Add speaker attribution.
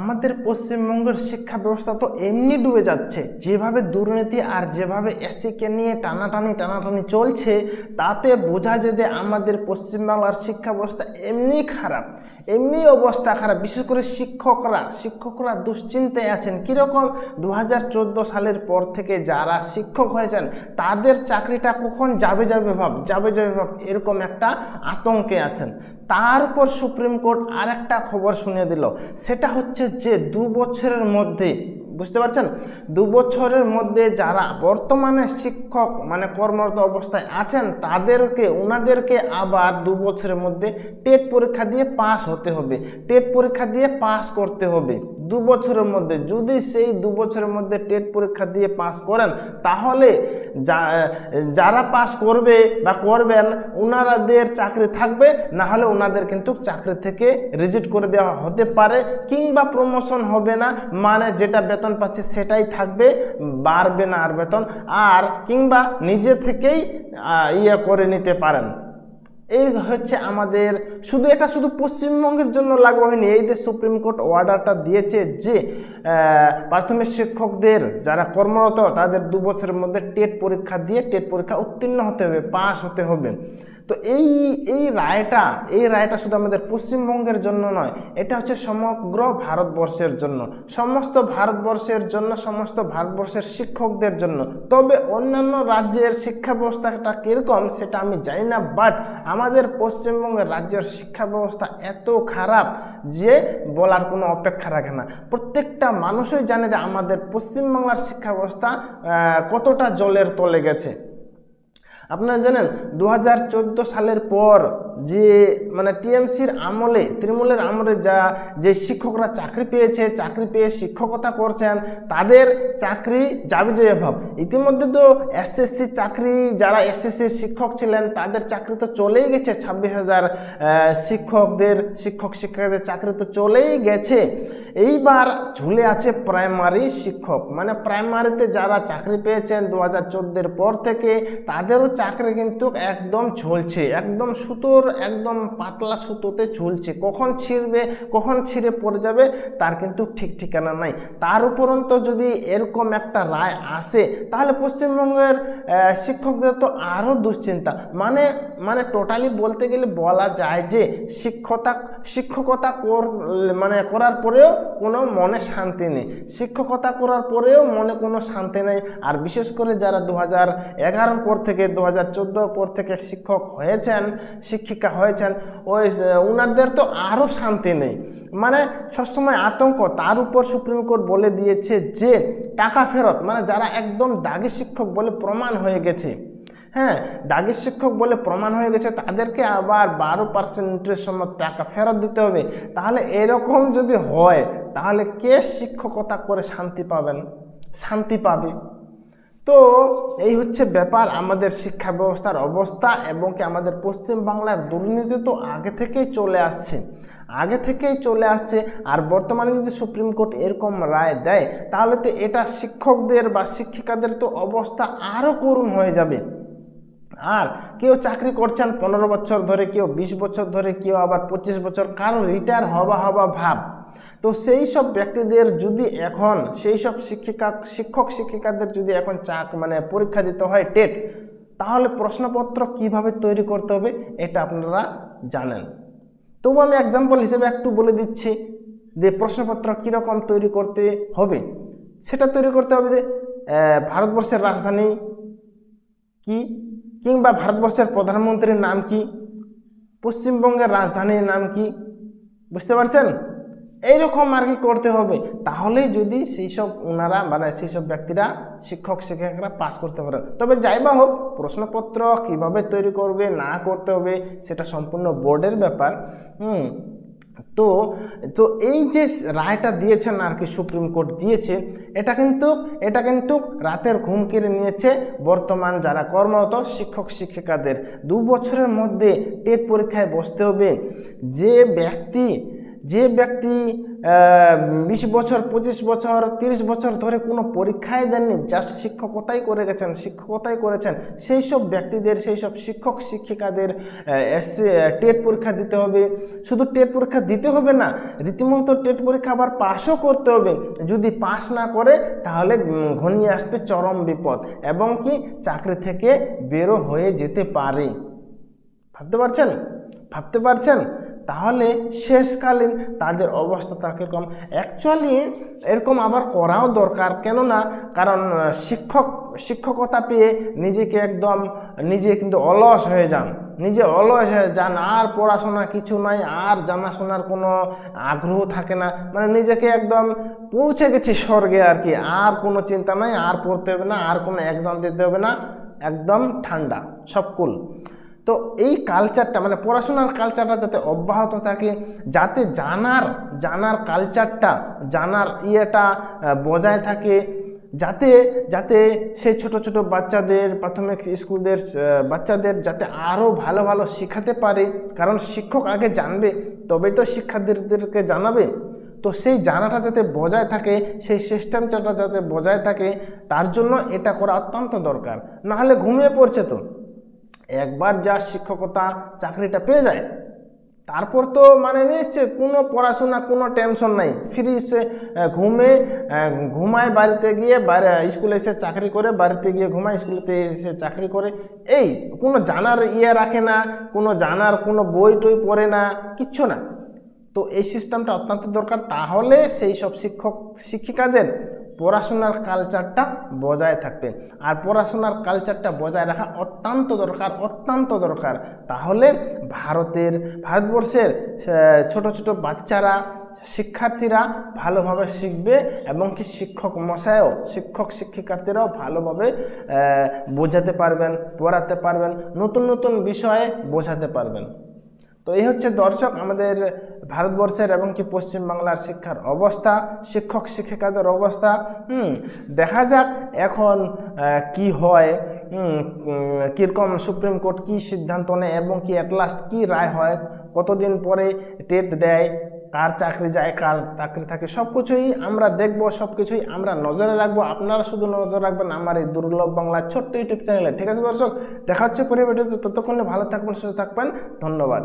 Speaker 1: আমাদের পশ্চিমবঙ্গের শিক্ষা ব্যবস্থা তো এমনি ডুবে যাচ্ছে। যেভাবে দুর্নীতি আর যেভাবে এসসিকে নিয়ে টানাটানি টানাটানি চলছে, তাতে বোঝা যায় যে আমাদের পশ্চিমবাংলার শিক্ষা ব্যবস্থা এমনি খারাপ, এমনি অবস্থা খারাপ। বিশেষ করে শিক্ষকরা শিক্ষকরা দুশ্চিন্তায় আছেন। কীরকম? দু হাজার চোদ্দ সালের পর থেকে যারা শিক্ষক হয়েছেন, তাদের চাকরিটা কখন যাবে যাবে ভাব, যাবে যাবে ভাব, এরকম একটা আতঙ্কে আছেন। তার উপর সুপ্রিম কোর্ট আরেকটা খবর শুনিয়ে দিল। সেটা হচ্ছে যে দু বছরের মধ্যে বুঝতে পারছেন? দু বছরের মধ্যে যারা বর্তমানে শিক্ষক মানে কর্মরত অবস্থায় আছেন, তাদেরকে ওনাদেরকে আবার দু বছরের মধ্যে টেট পরীক্ষা দিয়ে পাস হতে হবে। টেট পরীক্ষা দিয়ে পাস করতে হবে। দু বছরের মধ্যে, যদি সেই দু বছরের মধ্যে টেট পরীক্ষা দিয়ে পাস করেন, তাহলে যারা পাস করবে বা করবেন ওনারাদের চাকরি থাকবে না হলে ওনাদের কিন্তু চাকরি থেকে রিজেক্ট করে দেওয়া হতে পারে, কিংবা প্রমোশন হবে না মানে যেটা বেতন পাচ্ছে সেটাই থাকবে, বাড়বে না আর বেতন, আর কিংবা নিজে থেকেই ইয়ে করে নিতে পারেন। এই হচ্ছে আমাদের, শুধু এটা শুধু পশ্চিমবঙ্গের জন্য লাগু হয়নি, এই যে সুপ্রিম কোর্ট অর্ডারটা দিয়েছে যে প্রাথমিক শিক্ষকদের যারা কর্মরত তাদের দু বছরের মধ্যে টেট পরীক্ষা দিয়ে টেট পরীক্ষা উত্তীর্ণ হতে হবে পাস হতে হবে। তো এই এই রায়টা এই রায়টা শুধু আমাদের পশ্চিমবঙ্গের জন্য নয়, এটা হচ্ছে সমগ্র ভারতবর্ষের জন্য। সমস্ত ভারতবর্ষের জন্য, সমস্ত ভারতবর্ষের শিক্ষকদের জন্য। তবে অন্যান্য রাজ্যের শিক্ষা ব্যবস্থাটা কীরকম সেটা আমি জানি না বাট আমাদের পশ্চিমবঙ্গের রাজ্যের শিক্ষা ব্যবস্থা এত খারাপ যে বলার কোনো অপেক্ষা রাখে না। প্রত্যেকটা মানুষই জানে যে আমাদের পশ্চিমবাংলার শিক্ষা ব্যবস্থা কতটা জলের তলে গেছে। আপনারা জানেন দু হাজার চোদ্দ সালের পর যে মানে টিএমসির আমলে, তৃণমূলের আমলে যা, যে শিক্ষকরা চাকরি পেয়েছে, চাকরি পেয়ে শিক্ষকতা করছেন, তাদের চাকরি যাবে যে ভাব। ইতিমধ্যে তো এসএসসি চাকরি, যারা এসএসসির শিক্ষক ছিলেন, তাদের চাকরি তো চলেই গেছে। ছাব্বিশ হাজার শিক্ষকদের, শিক্ষক শিক্ষকদের চাকরি তো চলেই গেছে। এইবার ঝুলে আছে প্রাইমারি শিক্ষক। মানে প্রাইমারিতে যারা চাকরি পেয়েছেন দু হাজার পর থেকে, তাদেরও চাকরি কিন্তু একদম ঝুলছে, একদম সুতোর, একদম পাতলা সুতোতে ঝুলছে। কখন ছিঁড়বে, কখন ছিঁড়ে পড়ে যাবে, তার কিন্তু ঠিক ঠিকানা নাই। তার উপরন্ত যদি এরকম একটা রায় আসে, তাহলে পশ্চিমবঙ্গের শিক্ষকদের তো আরও দুশ্চিন্তা। মানে মানে টোটালি বলতে গেলে বলা যায় যে শিক্ষকতা শিক্ষকতা কর মানে করার পরেও কোনো মনে শান্তি নেই। শিক্ষকতা করার পরেও মনে কোনো শান্তি নেই। আর বিশেষ করে যারা দু হাজার পর থেকে দু হাজার চোদ্দোর পর থেকে শিক্ষক হয়েছেন, শিক্ষিকা হয়েছেন, ওই ওনাদের তো আরও শান্তি নেই। মানে সবসময় আতঙ্ক। তার উপর সুপ্রিম কোর্ট বলে দিয়েছে যে, টাকা ফেরত মানে যারা একদম দাগি শিক্ষক বলে প্রমাণ হয়ে গেছে হ্যাঁ দাগি শিক্ষক বলে প্রমাণ হয়ে গেছে, তাদেরকে আবার বারো পার্সেন্ট ইন্টারেস্ট সময় টাকা ফেরত দিতে হবে। তাহলে এরকম যদি হয়, তাহলে কে শিক্ষকতা করে শান্তি পাবেন? শান্তি পাবে। তো এই হচ্ছে ব্যাপার, আমাদের শিক্ষা ব্যবস্থার অবস্থা এবং কি আমাদের পশ্চিম বাংলার দুর্নীতি তো আগে থেকেই চলে আসছে। আগে থেকেই চলে আসছে, আর বর্তমানে যদি সুপ্রিম কোর্ট এরকম রায় দেয়, তাহলে তো এটা শিক্ষকদের বা শিক্ষিকাদের তো অবস্থা আরও করুণ হয়ে যাবে। আর কেউ চাকরি করছেন পনেরো বছর ধরে, কেউ বিশ বছর ধরে, কেউ আবার পঁচিশ বছর কারও রিটায়ার হবা হবা ভাব। তো সেই সব ব্যক্তিদের যদি এখন, সেই সব শিক্ষিকা, শিক্ষক শিক্ষিকাদের যদি এখন চাক মানে পরীক্ষা দিতে হয়, টেট, তাহলে প্রশ্নপত্র কীভাবে তৈরি করতে হবে এটা আপনারা জানেন। তবু আমি এক্সাম্পল হিসেবে একটু বলে দিচ্ছি যে প্রশ্নপত্র কীরকম তৈরি করতে হবে। সেটা তৈরি করতে হবে যে ভারতবর্ষের রাজধানী কি, কিংবা ভারতবর্ষের প্রধানমন্ত্রীর নাম কি, পশ্চিমবঙ্গের রাজধানীর নাম কি, বুঝতে পারছেন? এইরকম আর কি করতে হবে। তাহলেই যদি সেই সব ওনারা মানে সেই সব ব্যক্তিরা, শিক্ষক, শিক্ষিকারা পাস করতে পারেন তবে যাই বা হোক, প্রশ্নপত্র কীভাবে তৈরি করবে, না করতে হবে, সেটা সম্পূর্ণ বোর্ডের ব্যাপার। হুম, তো তো এই যে রায়টা দিয়েছেন আর কি, সুপ্রিম কোর্ট দিয়েছে, এটা কিন্তু এটা কিন্তু রাতের ঘুম কেড়ে নিয়েছে বর্তমান যারা কর্মরত শিক্ষক, শিক্ষিকাদের। দু বছরের মধ্যে টেট পরীক্ষায় বসতে হবে। যে ব্যক্তি যে ব্যক্তি বিশ বছর, পঁচিশ বছর, তিরিশ বছর ধরে কোনো পরীক্ষায় দেননি জাস্ট শিক্ষকতাই করে গেছেন, শিক্ষকতাই করেছেন, সেই সব ব্যক্তিদের, সেই সব শিক্ষক, শিক্ষিকাদের এসে টেট পরীক্ষা দিতে হবে। শুধু টেট পরীক্ষা দিতে হবে না, রীতিমতো টেট পরীক্ষা আবার পাশও করতে হবে। যদি পাস না করে, তাহলে ঘনিয়ে আসবে চরম বিপদ এবং কি চাকরি থেকে বেরো হয়ে যেতে পারে। ভাবতে পারছেন? ভাবতে পারছেন? তাহলে শেষকালীন তাদের অবস্থা তার কীরকম? অ্যাকচুয়ালি এরকম আবার করাও দরকার। কেননা, কারণ শিক্ষক, শিক্ষকতা পেয়ে নিজেকে একদম, নিজে কিন্তু অলস হয়ে যান। নিজে অলস হয়ে যান, আর পড়াশোনা কিছু নাই, আর জানাশোনার কোনো আগ্রহ থাকে না। মানে নিজেকে একদম পৌঁছে গেছি স্বর্গে আর কি। আর কোনো চিন্তা নাই, আর পড়তে হবে না, আর কোনো এক্সাম দিতে হবে না। একদম ঠান্ডা, সব কুল তো এই কালচারটা মানে পড়াশোনার কালচারটা যাতে অব্যাহত থাকে, যাতে জানার জানার কালচারটা জানার ইয়েটা বজায় থাকে, যাতে যাতে সেই ছোট ছোট বাচ্চাদের, প্রাথমিক স্কুলদের বাচ্চাদের যাতে আরও ভালো ভালো শেখাতে পারে। কারণ শিক্ষক আগে জানবে, তবেই তো শিক্ষার্থীদেরকে জানাবে। তো সেই জানাটা যাতে বজায় থাকে, সেই সিস্টেমটা যাতে বজায় থাকে, তার জন্য এটা করা অত্যন্ত দরকার। নাহলে ঘুমিয়ে পড়ছে তো। একবার যা শিক্ষকতা চাকরিটা পেয়ে যায়, তারপর তো মানে নিশ্চিত কোনো পড়াশোনা, কোনো টেনশন নাই। ফ্রি সে ঘুমে ঘুমায় বাড়িতে গিয়ে বাইরে স্কুলে এসে চাকরি করে, বাড়িতে গিয়ে ঘুমায় স্কুলেতে এসে চাকরি করে। এই, কোনো জানার ইয়ে রাখে না, কোনো জানার, কোনো বই টই পড়ে না, কিচ্ছু না। তো এই সিস্টেমটা অত্যন্ত দরকার। তাহলে সেই সব শিক্ষক, শিক্ষিকাদের পড়াশোনার কালচারটা বজায় থাকবে। আর পড়াশোনার কালচারটা বজায় রাখা অত্যন্ত দরকার অত্যন্ত দরকার। তাহলে ভারতের, ভারতবর্ষের ছোট ছোট বাচ্চারা, শিক্ষার্থীরা ভালোভাবে শিখবে এবং কি শিক্ষক মশায়ও শিক্ষক শিক্ষিকার্থীরাও ভালোভাবে বোঝাতে পারবেন, পড়াতে পারবেন, নতুন নতুন বিষয়ে বোঝাতে পারবেন। তো এই হচ্ছে দর্শক আমাদের ভারতবর্ষের এবং কি পশ্চিমবাংলার শিক্ষার অবস্থা, শিক্ষক শিক্ষিকাদের অবস্থা, হুম, দেখা যাক এখন কি হয় কীরকম সুপ্রিম কোর্ট কি সিদ্ধান্ত নেয় এবং কি অ্যাট লাস্ট কী রায় হয়, কতদিন পরে টেট দেয়, কার চাকরি যায়, কার চাকরি থাকে সব কিছুই আমরা দেখব সব কিছুই আমরা নজরে রাখব। আপনারা শুধু নজর রাখবেন আমার এই দুর্লভ বাংলা ছোট্ট ইউটিউব চ্যানেলে। ঠিক আছে দর্শক, দেখা হচ্ছে পরিবেটিতে ততক্ষণে ভালো থাকবেন, সুস্থ থাকবেন, ধন্যবাদ।